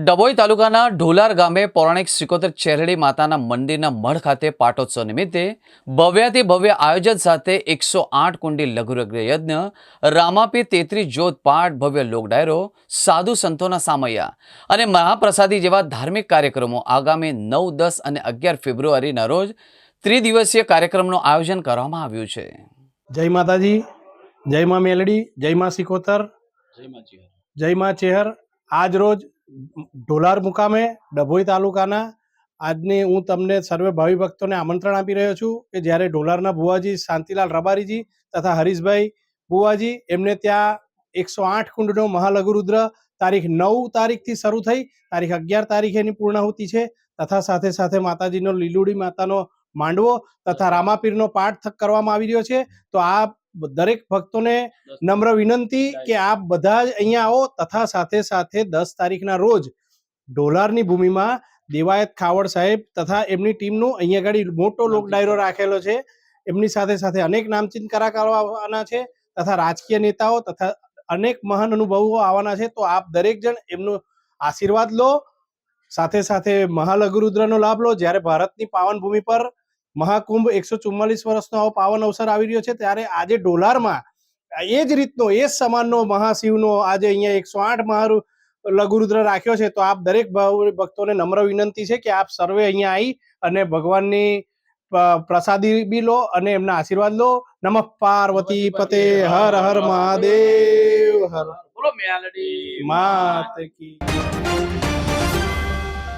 ડભોઈ તાલુકાના ઢોલાર ગામે પૌરાણિક સિકોતર ચેરડી માતાના મંદિરના મઢ ખાતે પાટોત્સવ નિમિત્તે ભવ્યાથી ભવ્ય આયોજન સાથે એકસો આઠ કુંડી લઘુરગ્ર યજ્ઞ રામાપી તેત્રીસ જ્યોત પાઠ ભવ્ય લોકડાયરો સાધુ સંતોના સામૈયા અને મહાપ્રસાદી જેવા ધાર્મિક કાર્યક્રમો આગામી નવ દસ અને અગિયાર ફેબ્રુઆરીના રોજ ત્રિદિવસીય કાર્યક્રમનું આયોજન કરવામાં આવ્યું છે. જય માતાજી જય મા મેલડી જય મા સિકોતર જય મા ચેહર. આજ રોજ ઢોલાર મુકામે ડભોઈ તાલુકાના આજની હું તમને સર્વે ભાવિ ભક્તોને આમંત્રણ આપી રહ્યો છું કે જ્યારે ઢોલારના ભુવાજી શાંતિલાલ રબારીજી તથા હરીશભાઈ ભુવાજી, એમને ત્યાં એકસો આઠ કુંડનો મહાલઘુરુદ્ર તારીખ નવ તારીખથી શરૂ થઈ, તારીખ અગિયાર તારીખે એની પૂર્ણાહુતિ છે, તથા સાથે સાથે માતાજીનો લીલુડી માતાનો માંડવો તથા રામાપીરનો પાઠ કરવામાં આવી રહ્યો છે. તો આ દરેક ભક્તોને નમ્ર વિનંતી કે આપ બધા જ અહીંયા આવો તથા સાથે સાથે દસ તારીખના રોજ ઢોલારની ભૂમિમાં દેવાયત ખાવડ સાહેબ તથા એમની ટીમનું અહીંયા આગળ મોટો લોક ડાયરો રાખેલો છે. એમની સાથે સાથે અનેક નામચીન કલાકારો આવવાના છે તથા રાજકીય નેતાઓ તથા અનેક મહાન અનુભવો આવવાના છે. તો આપ દરેક જણ એમનો આશીર્વાદ લો. સાથે સાથે મહાલઘુરુદ્રનો લાભ લો. જ્યારે ભારતની પાવન ભૂમિ પર મહાકુંભ એકસો ચુમ્માલીસ વર્ષનો પાવન અવસર આવી રહ્યો છે ત્યારે આજે ડોલારમાં એ જ રીતનો એ જ સમાનનો મહાશિવનો આજે અહીંયા એકસો આઠ મહારુ લઘુરુદ્ર રાખ્યો છે. તો આપ દરેક ભક્તોને નમ્ર વિનંતી છે કે આપ સર્વે અહીંયા આવી અને ભગવાનની પ્રસાદી બી લો અને એમના આશીર્વાદ લો. નમઃ પાર્વતી પતે હર હર મહાદેવ. હર બોલો મેલડી. માત કી.